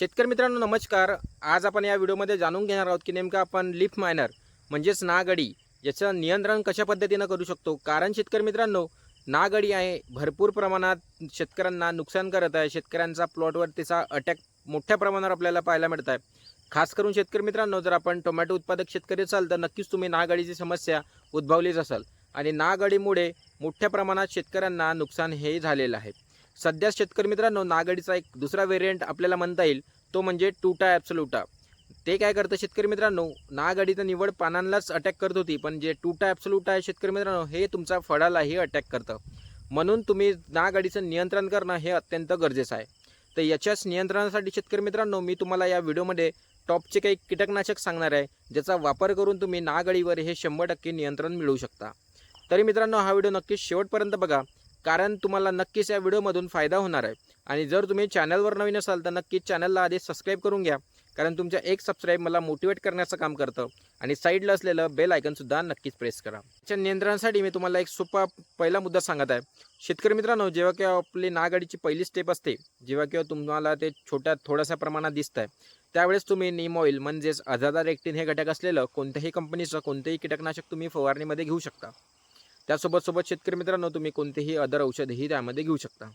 शेतकरी मित्रांनो नमस्कार. आज आपण या व्हिडिओमध्ये जाणून घेणार आहोत की नेमकं आपण लिफ मायनर म्हणजेच नागडी याचं नियंत्रण कशा पद्धतीनं करू शकतो? कारण शेतकरी मित्रांनो नागडी आहे भरपूर प्रमाणात शेतकऱ्यांना नुकसान करत आहे. शेतकऱ्यांचा प्लॉटवर त्याचा अटॅक मोठ्या प्रमाणावर आपल्याला पाहायला मिळत आहे. खास करून शेतकरी मित्रांनो जर आपण टोमॅटो उत्पादक शेतकरी असाल तर नक्कीच तुम्ही नागडीची समस्या उद्भवलीच असाल. आणि नागडीमुळे मोठ्या प्रमाणात शेतकऱ्यांना नुकसान हे झालेलं आहे. सध्या शेतकरी मित्रांनो नागडीचा एक दुसरा व्हेरियंट आपल्याला म्हणता येईल तो म्हणजे टुटा ॲप्सलुटा ते काय करतं शेतकरी मित्रांनो नागडीचं तर निवड पानांनाच अटॅक करत होती पण जे टुटा ॲप्सलुटा आहे शेतकरी मित्रांनो हे तुमच्या फळालाही अटॅक करतं. म्हणून तुम्ही नागडीचं नियंत्रण करणं हे अत्यंत गरजेचं आहे. तर याच्याच नियंत्रणासाठी शेतकरी मित्रांनो मी तुम्हाला या व्हिडिओमध्ये टॉपचे काही कीटकनाशक सांगणार आहे ज्याचा वापर करून तुम्ही नागडीवर हे शंभर टक्के नियंत्रण मिळवू शकता. तरी मित्रांनो हा व्हिडिओ नक्कीच शेवटपर्यंत बघा. कारण तुम्हाला नक्कीच या व्हिडिओमधून फायदा होणार आहे. आणि जर तुम्ही चॅनलवर नवीन असाल तर नक्कीच चॅनलला आधी सबस्क्राईब करून घ्या. कारण तुमच्या एक सबस्क्राईब मला मोटिवेट करण्याचं काम करतं. आणि साईडला असलेलं बेल आयकनसुद्धा नक्कीच प्रेस करा. त्याच्या नियंत्रणासाठी मी तुम्हाला एक सोपा पहिला मुद्दा सांगत आहे. शेतकरी मित्रांनो जेव्हा केव्हा आपली नागाडीची पहिली स्टेप असते जेव्हा किंवा तुम्हाला ते छोट्या थोड्याशा प्रमाणात दिसत आहे त्यावेळेस तुम्ही नीम ऑइल म्हणजेच अजादार एक्टिन हे घटक असलेलं कोणत्याही कंपनीचं कोणतेही कीटकनाशक तुम्ही फवारणीमध्ये घेऊ शकता. त्यासोबत सोबत शेतकरी मित्रांनो तुम्ही कोणतेही अदर औषधही त्यामध्ये घेऊ शकता.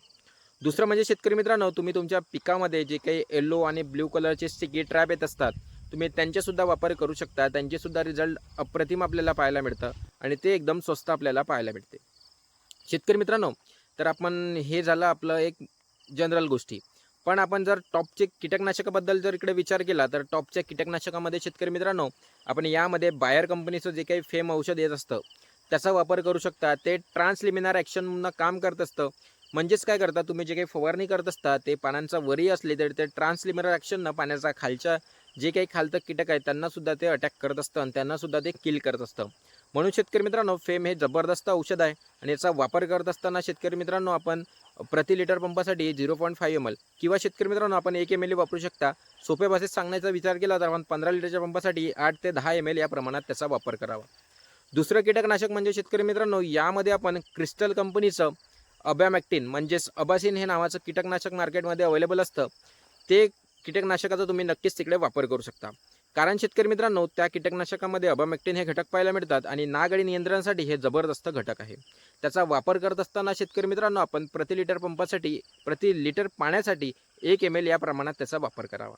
दुसरं म्हणजे शेतकरी मित्रांनो तुम्ही तुमच्या पिकामध्ये जे काही येल्लो आणि ब्ल्यू कलरचे स्टिकी ट्रॅप येत असतात तुम्ही त्यांचेसुद्धा वापर करू शकता. त्यांचेसुद्धा रिझल्ट अप्रतिम आपल्याला पाहायला मिळतं आणि ते एकदम स्वस्त आपल्याला पाहायला मिळते. शेतकरी मित्रांनो तर आपण हे झालं आपलं एक जनरल गोष्टी. पण आपण जर टॉपचे कीटकनाशकाबद्दल जर इकडे विचार केला तर टॉपच्या कीटकनाशकामध्ये शेतकरी मित्रांनो आपण यामध्ये बायर कंपनीचं जे काही फेम औषध येत असतं त्याचा वापर करू शकता. ते ट्रान्सलिमिनार ॲक्शन म्हणून काम करत असतं. म्हणजेच काय करता तुम्ही? जे काही फवारणी करत असता ते पानांचा वरी असले तर ते ट्रान्सलिमिनार ॲक्शननं पाण्याचा खालच्या जे काही खालतं कीटक आहे त्यांनासुद्धा ते अटॅक करत असतं आणि त्यांनासुद्धा ते किल करत असतं. म्हणून शेतकरी मित्रांनो फेम हे जबरदस्त औषध आहे आणि याचा वापर करत असताना शेतकरी मित्रांनो आपण प्रति litre पंपासाठी zero point five M L किंवा शेतकरी मित्रांनो आपण एक एम एल वापरू शकता. सोप्या भाषेत सांगण्याचा विचार केला तर आपण पंधरा लिटरच्या पंपासाठी आठ ते दहा एम एल या प्रमाणात त्याचा वापर करावा. दुसरं कीटकनाशक म्हणजे शेतकरी मित्रांनो यामध्ये आपण क्रिस्टल कंपनीचं अबॅमॅक्टिन म्हणजेच अबासिन हे नावाचं कीटकनाशक मार्केटमध्ये अवेलेबल असतं. ते कीटकनाशकाचा तुम्ही नक्कीच तिकडे वापर करू शकता. कारण शेतकरी मित्रांनो त्या कीटकनाशकामध्ये अबामॅक्टिन हे घटक पाहायला मिळतात आणि नागडी नियंत्रणासाठी हे जबरदस्त घटक आहे. त्याचा वापर करत असताना शेतकरी मित्रांनो आपण प्रति लिटर पंपासाठी प्रति लिटर पाण्यासाठी एक एम एल या प्रमाणात त्याचा वापर करावा.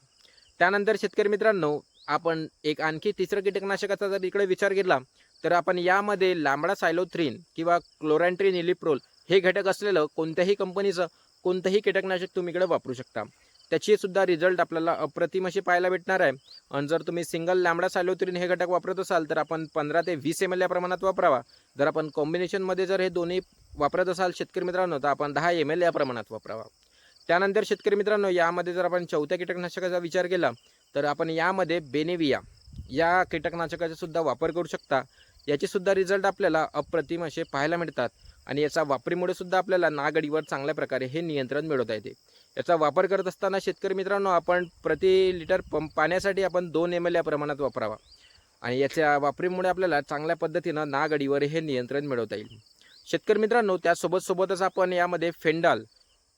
त्यानंतर शेतकरी मित्रांनो आपण एक आणखी तिसरं कीटकनाशकाचा जर इकडे विचार केला तर आपण यामध्ये लांबडा सायलोथ्रीन किंवा क्लोरॅन्ट्रीन इलिप्रोल हे घटक असलेलं कोणत्याही कंपनीचं कोणतंही कीटकनाशक तुम्ही इकडे वापरू शकता. त्याचीसुद्धा रिझल्ट आपल्याला अप्रतिम असे पाहायला भेटणार आहे. आणि जर तुम्ही सिंगल लांबडा सायलोथ्रीन हे घटक वापरत असाल तर आपण पंधरा ते वीस एम एल या प्रमाणात वापरावा. जर आपण कॉम्बिनेशनमध्ये जर हे दोन्ही वापरत असाल शेतकरी मित्रांनो तर आपण दहा एम एल या प्रमाणात वापरावा. त्यानंतर शेतकरी मित्रांनो यामध्ये जर आपण चौथ्या कीटकनाशकाचा विचार केला तर आपण यामध्ये बेनेविया या कीटकनाशकाचा सुद्धा वापर करू शकता. याचे सुद्धा रिझल्ट आपल्याला अप्रतिम असे पाहायला मिळतात. आणि याचा वापरीमुळे सुद्धा आपल्याला नागडीवर चांगल्या प्रकारे हे नियंत्रण मिळवता येते. याचा वापर करत असताना शेतकरी मित्रांनो आपण प्रति लिटर पंप पाण्यासाठी आपण दोन एम एल या प्रमाणात वापरावा. आणि याच्या वापरीमुळे आपल्याला चांगल्या पद्धतीनं नागडीवर हे नियंत्रण मिळवता येईल. शेतकरी मित्रांनो त्यासोबत सोबतच आपण यामध्ये फेंडाल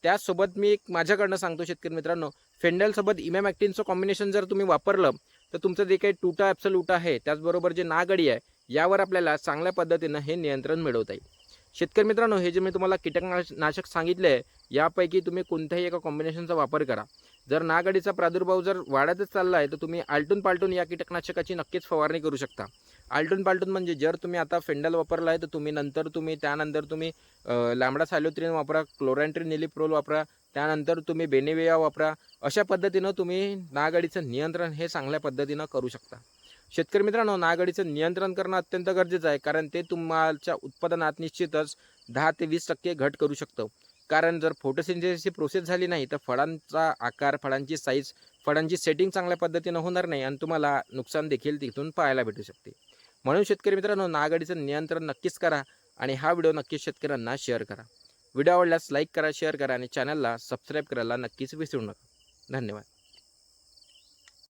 त्यासोबत मी एक माझ्याकडनं सांगतो शेतकरी मित्रांनो फेंडलसोबत इमॅमॅक्टिनचं कॉम्बिनेशन जर तुम्ही वापरलं तर तुमचं जे काही टुटा ॲप्सलुटा आहे त्याचबरोबर जे नागडी आहे यावर आपल्याला चांगल्या पद्धतीनं हे नियंत्रण मिळवता येईल. शेतकरी मित्रांनो हे जे मी तुम्हाला कीटकनाश नाशक सांगितले आहे यापैकी तुम्ही कोणत्याही एका कॉम्बिनेशनचा वापर करा. जर नागडीचा प्रादुर्भाव जर वाढतच चालला आहे तर तुम्ही आलटून पालटून या कीटकनाशकाची नक्कीच फवारणी करू शकता. आलटून पालटून म्हणजे जर तुम्ही आता फेंडल वापरला आहे तर तुम्ही नंतर तुम्ही त्यानंतर तुम्ही लांबडा सायलोत्रीन वापरा क्लोरॅन्ट्रीन निलिप्रोल वापरा त्यानंतर तुम्ही बेनेवेया वापरा अशा पद्धतीनं तुम्ही नागडीचं नियंत्रण हे चांगल्या पद्धतीनं करू शकता. शेतकरी मित्रांनो नागडीचं नियंत्रण करणं अत्यंत गरजेचं आहे कारण ते तुमच्या उत्पादनात निश्चितच दहा ते वीस टक्के घट करू शकतं. कारण जर फोटोसिंथेसिसची प्रोसेस झाली नाही तर फळांचा आकार फळांची साईज फळांची सेटिंग चांगल्या पद्धतीनं होणार नाही आणि तुम्हाला नुकसान देखील तिथून पाहायला भेटू शकते. म्हणून शेतकरी मित्रांनो नागडीचं नियंत्रण नक्कीच करा आणि हा व्हिडिओ नक्कीच शेतकऱ्यांना शेअर करा. व्हिडिओ आवडल्यास लाईक करा शेअर करा आणि चॅनलला सबस्क्राईब करायला नक्कीच विसरू नका. धन्यवाद.